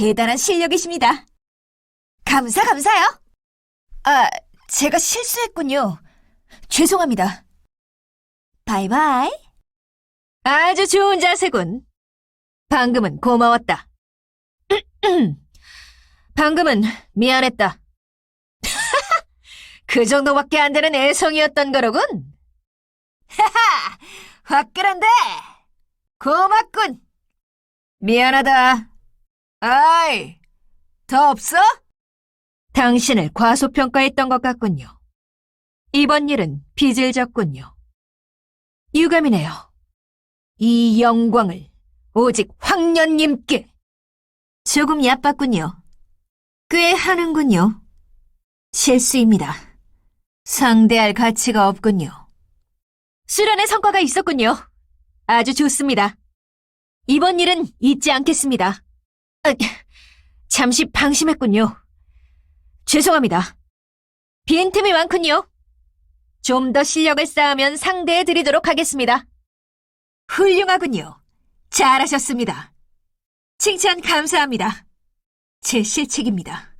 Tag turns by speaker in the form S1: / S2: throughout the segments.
S1: 대단한 실력이십니다. 감사, 감사요. 아, 제가 실수했군요. 죄송합니다. 바이바이. 아주 좋은 자세군. 방금은 고마웠다. 방금은 미안했다. 그 정도밖에 안 되는 애송이었던 거로군. 하하! 화끈한데! 고맙군! 미안하다. 아이, 더 없어? 당신을 과소평가했던 것 같군요. 이번 일은 빚을 졌군요. 유감이네요. 이 영광을 오직 황년님께. 조금 얕봤군요. 꽤 하는군요. 실수입니다. 상대할 가치가 없군요. 수련의 성과가 있었군요. 아주 좋습니다. 이번 일은 잊지 않겠습니다. 아, 잠시 방심했군요. 죄송합니다. 빈틈이 많군요. 좀 더 실력을 쌓으면 상대해 드리도록 하겠습니다. 훌륭하군요. 잘하셨습니다. 칭찬 감사합니다. 제 실책입니다.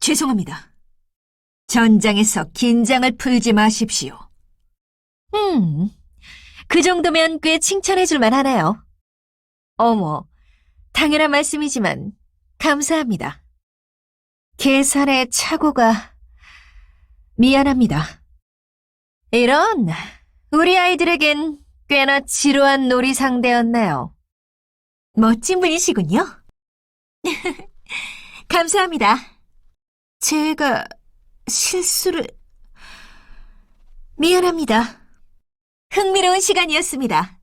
S1: 죄송합니다. 전장에서 긴장을 풀지 마십시오. 음, 그 정도면 꽤 칭찬해줄 만하네요. 어머, 당연한 말씀이지만 감사합니다. 계산의 착오가 미안합니다. 이런, 우리 아이들에겐 꽤나 지루한 놀이 상대였네요. 멋진 분이시군요. 감사합니다. 제가 실수를... 미안합니다. 흥미로운 시간이었습니다.